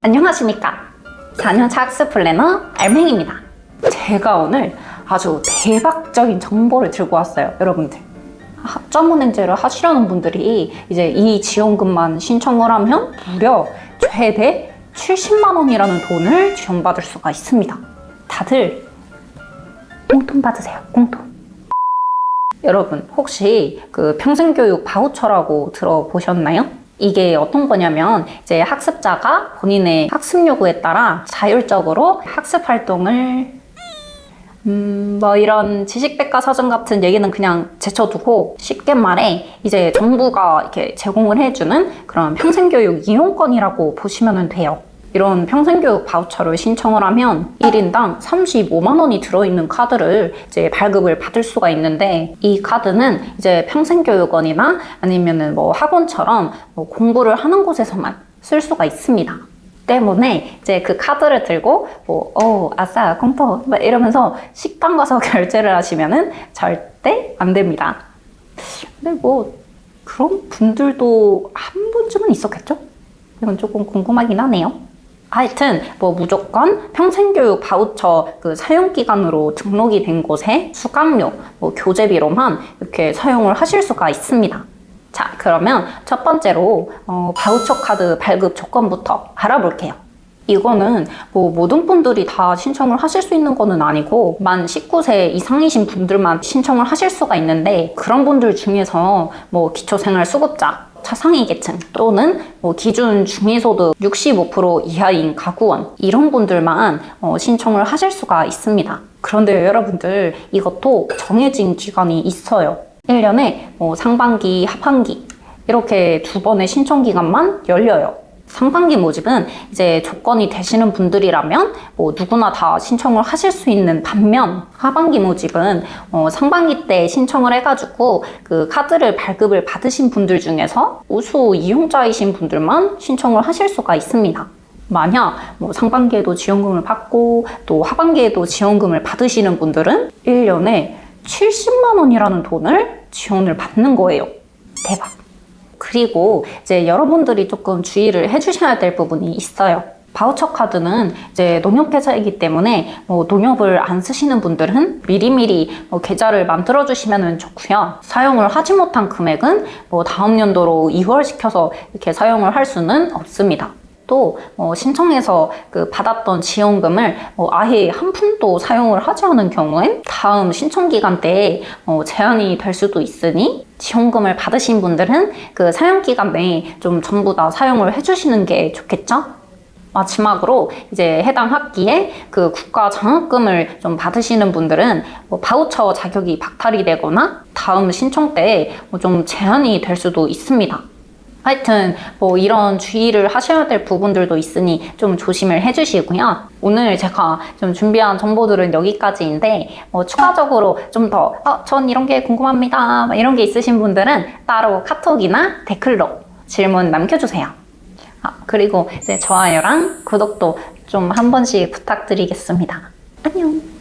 안녕하십니까? 4년 차 학습 플래너 알맹입니다. 제가 오늘 아주 대박적인 정보를 들고 왔어요 여러분들. 학점은행제를 하시려는 분들이 이제 이 지원금만 신청을 하면 무려 최대 70만 원이라는 돈을 지원받을 수가 있습니다. 다들 공돈 받으세요 공돈 여러분 혹시 그 평생교육 바우처라고 들어보셨나요? 이게 어떤 거냐면 이제 학습자가 본인의 학습 요구에 따라 자율적으로 학습 활동을 음, 뭐 이런 지식백과 사전 같은 얘기는 그냥 제쳐두고 쉽게 말해 이제 정부가 이렇게 제공을 해주는 그런 평생교육 이용권이라고 보시면 돼요. 이런 평생교육 바우처를 신청을 하면 1인당 35만 원이 들어있는 카드를 이제 발급을 받을 수가 있는데 이 카드는 이제 평생교육원이나 아니면은 뭐 학원처럼 뭐 공부를 하는 곳에서만 쓸 수가 있습니다. 때문에 이제 그 카드를 들고 뭐, 어, 아싸, 공포 막 이러면서 식당 가서 결제를 하시면은 절대 안 됩니다. 근데 뭐 그런 분들도 한 분쯤은 있었겠죠? 이건 조금 궁금하긴 하네요. 하여튼 뭐 무조건 평생교육 바우처 그 사용 기간으로 등록이 된 곳에 수강료, 뭐 교재비로만 이렇게 사용을 하실 수가 있습니다. 자, 그러면 첫 번째로 어, 바우처 카드 발급 조건부터 알아볼게요. 이거는 뭐 모든 분들이 다 신청을 하실 수 있는 거는 아니고 만 19세 이상이신 분들만 신청을 하실 수가 있는데 그런 분들 중에서 뭐 기초생활 수급자 차상위 계층 또는 뭐 기준 중위소득 65% 이하인 가구원 이런 분들만 어, 신청을 하실 수가 있습니다. 그런데 여러분들 이것도 정해진 기간이 있어요. 1년에 뭐 상반기, 하반기 이렇게 두 번의 신청 기간만 열려요. 상반기 모집은 이제 조건이 되시는 분들이라면 뭐 누구나 다 신청을 하실 수 있는 반면 하반기 모집은 어 상반기 때 신청을 해가지고 그 카드를 발급을 받으신 분들 중에서 우수 이용자이신 분들만 신청을 하실 수가 있습니다. 만약 뭐 상반기에도 지원금을 받고 또 하반기에도 지원금을 받으시는 분들은 1년에 70만 원이라는 돈을 지원을 받는 거예요. 대박. 그리고 이제 여러분들이 조금 주의를 해주셔야 될 부분이 있어요. 바우처 카드는 이제 농협 계좌이기 때문에 뭐 농협을 안 쓰시는 분들은 미리미리 뭐 계좌를 만들어 주시면 좋고요. 사용을 하지 못한 금액은 뭐 다음 연도로 이월시켜서 이렇게 사용을 할 수는 없습니다. 또 어, 신청해서 그 받았던 지원금을 어, 아예 한 푼도 사용을 하지 않은 경우엔 다음 신청 기간 때에 어, 제한이 될 수도 있으니 지원금을 받으신 분들은 그 사용 기간 내에 좀 전부 다 사용을 해주시는 게 좋겠죠? 마지막으로 이제 해당 학기에 그 국가 장학금을 좀 받으시는 분들은 뭐 바우처 자격이 박탈이 되거나 다음 신청 때에 뭐좀 제한이 될 수도 있습니다. 하여튼 뭐 이런 주의를 하셔야 될 부분들도 있으니 좀 조심을 해주시고요. 오늘 제가 좀 준비한 정보들은 여기까지인데 뭐 추가적으로 좀더 어, 전 이런 게 궁금합니다 막 이런 게 있으신 분들은 따로 카톡이나 댓글로 질문 남겨주세요. 아, 그리고 이제 좋아요랑 구독도 좀 한 번씩 부탁드리겠습니다. 안녕.